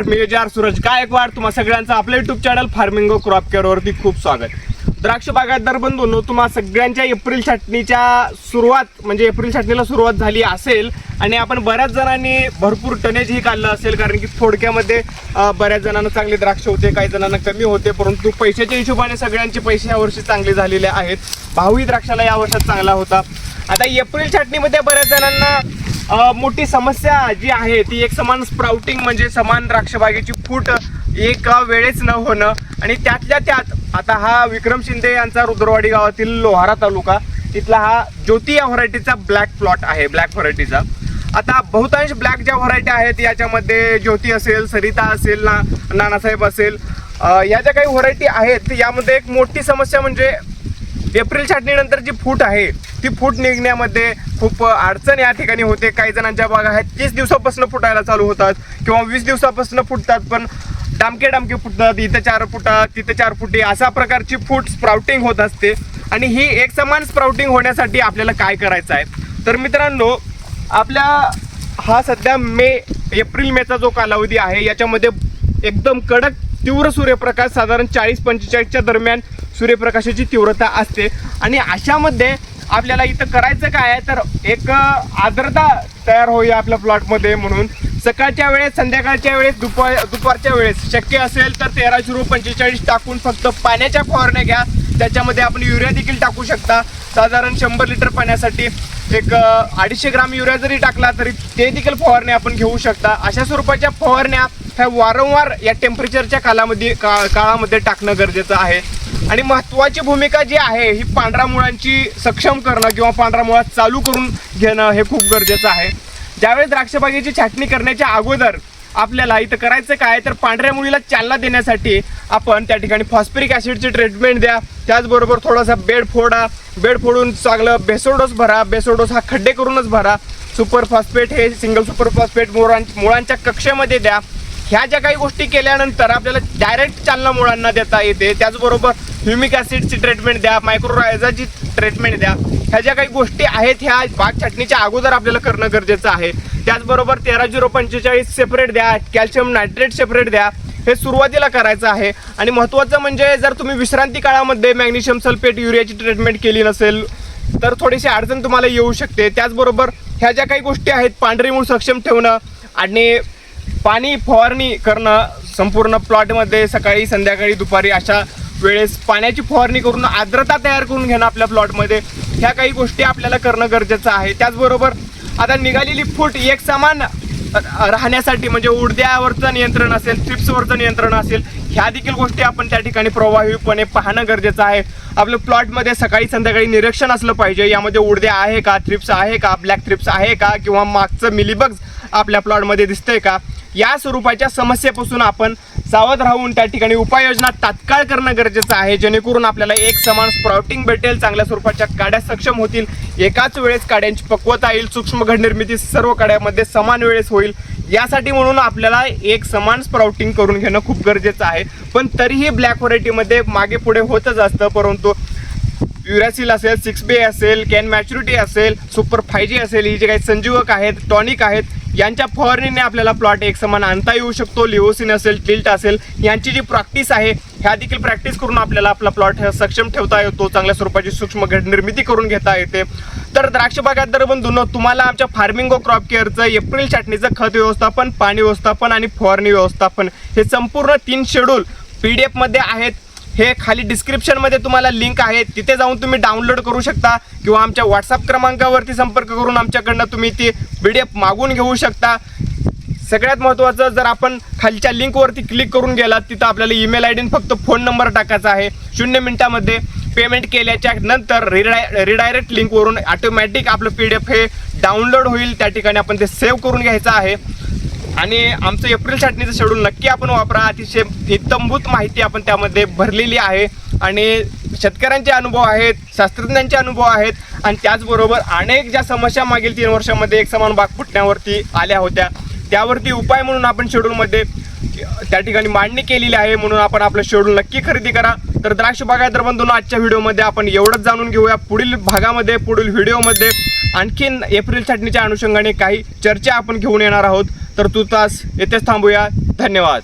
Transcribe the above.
मी जार सूरज. गायकवाड तुम्हा सगळ्यांचं आपल्या YouTube channel Farmingo crop care वरती खूप स्वागत. द्राक्ष बागायतदार बंधूंनो तुम्हा सगळ्यांच्या एप्रिल छाटणीच्या सुरुवात म्हणजे एप्रिल छाटणीला सुरुवात झाली असेल आणि आपण बऱ्याच जणांनी भरपूर टनेजही काढलं असेल कारण की थोडक्यामध्ये बऱ्याच जणांना चांगले द्राक्ष होते काही जणांना कमी होते परंतु पैशाच्या हिशोबाने सगळ्यांचे पैसे यावर्षी चांगले झालेले आहेत. भावही द्राक्षाला या वर्षात चांगला होता. आता एप्रिल छाटणीमध्ये बऱ्याच जणांना मोठी समस्या जी आहे ती एक समान स्प्राउटिंग म्हणजे समान द्राक्षबागेची फूट एक वेळेच न होणं आणि त्यातल्या त्यात आता हा विक्रम शिंदे यांचा रुद्रवाडी गावातील लोहारा तालुका तिथला हा ज्योती या व्हरायटीचा ब्लॅक प्लॉट आहे ब्लॅक व्हरायटीचा. आता बहुतांश ब्लॅक ज्या व्हरायटी आहेत याच्यामध्ये ज्योती असेल सरिता असेल ना नानासाहेब असेल या ज्या काही व्हरायटी आहेत यामध्ये एक मोठी समस्या म्हणजे एप्रिल छाटणीनंतर जी फूट आहे ती फूट निघण्यामध्ये खूप अडचण या ठिकाणी होते. काही जणांच्या बागा आहेत तीस दिवसापासून फुटायला चालू होतात किंवा वीस दिवसापासून फुटतात पण डामके डामके फुटतात इथं चार फुटा तिथं चार फुटे अशा प्रकारची फूट स्प्राउटिंग होत असते. आणि ही एक समान स्प्राउटिंग होण्यासाठी आपल्याला काय करायचं आहे? तर मित्रांनो आपल्या हा सध्या मे एप्रिल मेचा जो कालावधी आहे याच्यामध्ये एकदम कडक तीव्र सूर्यप्रकाश साधारण चाळीस पंचेचाळीसच्या दरम्यान सूर्यप्रकाशाची तीव्रता असते. आणि अशामध्ये आपल्याला इथं करायचं काय आहे? तर एक आर्द्रता तयार होईल आपल्या प्लॉटमध्ये म्हणून. सकाळच्या वेळेस संध्याकाळच्या वेळेस दुपार दुपारच्या वेळेस शक्य असेल तर तेरा झिरो पंचेचाळीस टाकून फक्त पाण्याच्या फवारण्या घ्या. त्याच्यामध्ये आपण युरिया देखील टाकू शकता. साधारण शंभर लिटर पाण्यासाठी एक अडीचशे ग्राम युरिया जरी टाकला तरी ते देखील फवारण्या आपण घेऊ शकता. अशा स्वरूपाच्या फवारण्या ह्या वारंवार या टेम्परेचरच्या कालामध्ये का काळामध्ये टाकणं गरजेचं आहे. आणि महत्त्वाची भूमिका जी आहे ही पांढऱ्या मुळांची सक्षम करणं किंवा पांढरा मुळात चालू करून घेणं हे खूप गरजेचं आहे. ज्यावेळेस द्राक्षबागेची छाटणी करण्याच्या अगोदर आपल्याला इथं करायचं काय तर पांढऱ्या मुळीला चालना देण्यासाठी आपण त्या ठिकाणी फॉस्फरिक ॲसिडची ट्रीटमेंट द्या. त्याचबरोबर थोडासा बेड फोडा बेड फोडून चांगलं बेसोडोस भरा. बेसोडोस हा खड्डे करूनच भरा. सुपर फॉस्फेट हे सिंगल सुपर फॉस्फेट मुळां मुळांच्या कक्षेमध्ये द्या. ह्या ज्या काही गोष्टी केल्यानंतर आपल्याला डायरेक्ट चालना मुळांना देता येते. त्याचबरोबर ह्युमिक ॲसिडची ट्रीटमेंट द्या मायक्रोरायझाची ट्रीटमेंट द्या. ह्या ज्या काही गोष्टी आहेत ह्या भाग छाटणीच्या अगोदर आपल्याला करणं गरजेचं आहे. त्याचबरोबर तेरा झिरो पंचेचाळीस सेपरेट द्या कॅल्शियम नायट्रेट सेपरेट द्या हे सुरुवातीला करायचं आहे. आणि महत्त्वाचं म्हणजे जर तुम्ही विश्रांती काळामध्ये मॅग्नेशियम सल्फेट युरियाची ट्रीटमेंट केली नसेल तर थोडीशी अडचण तुम्हाला येऊ शकते. त्याचबरोबर ह्या ज्या काही गोष्टी आहेत पांढरी मूळ सक्षम ठेवणं आणि पाणी फवारणी करणं संपूर्ण प्लॉटमध्ये सकाळी संध्याकाळी दुपारी अशा वेळेस पाण्याची फवारणी करून आर्द्रता तयार करून घेणं आपल्या प्लॉटमध्ये. ह्या काही गोष्टी आपल्याला करणं गरजेचं आहे. त्याचबरोबर आता निघालेली फूट एक समान राहण्यासाठी म्हणजे उडद्यावरचं नियंत्रण असेल ट्रिप्सवरचं नियंत्रण असेल ह्या देखील गोष्टी आपण त्या ठिकाणी प्रभावीपणे पाहणं गरजेचं आहे. आपलं प्लॉटमध्ये सकाळी संध्याकाळी निरीक्षण असलं पाहिजे. यामध्ये उडद्या आहे का थ्रिप्स आहे का ब्लॅक थ्रिप्स आहे का किंवा मागचं मिलीबग्स आपल्या प्लॉटमध्ये दिसतंय का? या स्वरूपाच्या समस्येपासून आपण सावध राहून त्या ठिकाणी उपाययोजना तात्काळ करणं गरजेचं आहे. जेणेकरून आपल्याला एक समान स्प्राउटिंग भेटेल चांगल्या स्वरूपाच्या काड्या सक्षम होतील. एकाच वेळेस काड्यांची पक्वता येईल सूक्ष्म घड निर्मिती सर्व काड्यामध्ये समान वेळेस होईल. यासाठी म्हणून आपल्याला एक समान स्प्राउटिंग करून घेणं खूप गरजेचं आहे. पण तरीही ब्लॅक व्हरायटीमध्ये मागे पुढे होतच असतं परंतु युरॅसिल असेल सिक्स बे असेल कॅन मॅच्युरिटी असेल सुपर फाय जी असेल ही जे काही संजीवक आहेत टॉनिक आहेत यांच्या फवारणीने आपल्याला प्लॉट एक समान आणता येऊ शकतो. लिओसिन असेल टिल्ट असेल यांची जी प्रॅक्टिस आहे ह्या देखील प्रॅक्टिस करून आपल्याला आपला प्लॉट सक्षम ठेवता येतो चांगल्या स्वरूपाची सूक्ष्म निर्मिती करून घेता येते. तर द्राक्ष बागायतदार बंधूंनो तुम्हाला आमच्या फार्मिंगो क्रॉप केअरचं एप्रिल छाटणीचं खत व्यवस्थापन पाणी व्यवस्थापन आणि फवारणी व्यवस्थापन हे संपूर्ण तीन शेड्यूल पी डी एफमध्ये आहेत. हे खाली डिस्क्रिप्शनमध्ये तुम्हाला लिंक आहे. तिथे जाऊन तुम्ही डाउनलोड करू शकता किंवा आमच्या व्हॉट्सअप क्रमांकावरती संपर्क करून आमच्याकडनं तुम्ही ती पी डी एफ मागून घेऊ शकता. सगळ्यात महत्त्वाचं जर आपण खालच्या लिंकवरती क्लिक करून गेलात तिथं आपल्याला ईमेल आय डी फक्त फोन नंबर टाकायचा आहे. शून्य मिनटामध्ये पेमेंट केल्याच्यानंतर रिडाय रिडायरेक्ट लिंकवरून ऑटोमॅटिक आपलं पी डी एफ हे डाउनलोड होईल. त्या ठिकाणी आपण ते सेव्ह करून घ्यायचं आहे. आणि आमचं एप्रिल छाटणीचं शेड्यूल नक्की आपण वापरा. अतिशय हितंभूत माहिती आपण त्यामध्ये भरलेली आहे. आणि शेतकऱ्यांचे अनुभव आहेत शास्त्रज्ञांचे अनुभव आहेत. आणि त्याचबरोबर अनेक ज्या समस्या मागील तीन वर्षामध्ये एक समान बाग फुटण्यावरती आल्या होत्या. त्यावरती उपाय म्हणून आपण शेड्यूलमध्ये त्या ठिकाणी मांडणी केलेली आहे. म्हणून आपण आपलं शेड्यूल नक्की खरेदी करा. तर द्राक्ष बागायतर बंधून आजच्या व्हिडिओमध्ये आपण एवढंच जाणून घेऊया. पुढील भागामध्ये पुढील व्हिडिओमध्ये आणखीन एप्रिल छाटणीच्या अनुषंगाने काही चर्चा आपण घेऊन येणार आहोत. तर तू तास येथेच थांबूया. धन्यवाद.